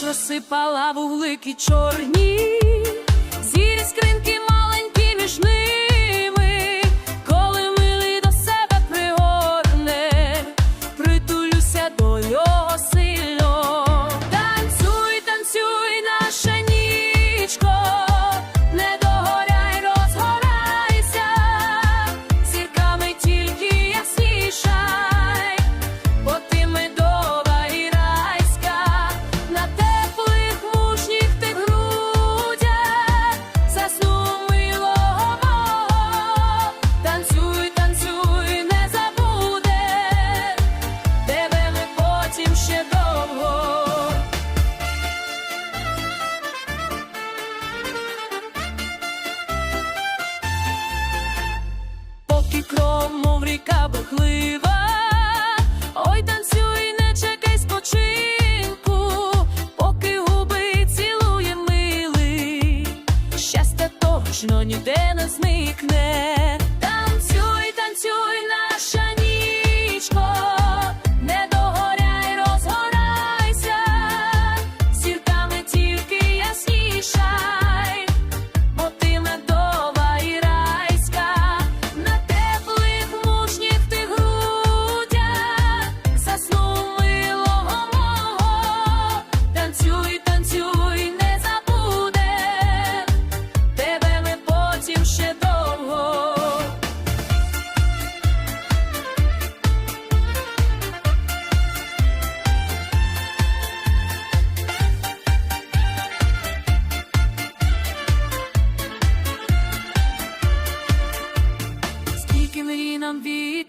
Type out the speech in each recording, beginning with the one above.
ніч розсипала вуглики чорні. точно ніде не зникне.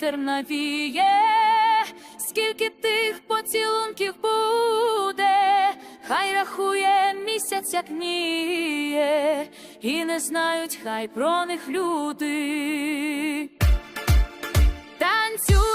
вітер навіє, скільки тих поцілунків буде, хай рахує місяць, як ніє, і не знають, хай про них люди. Танцюй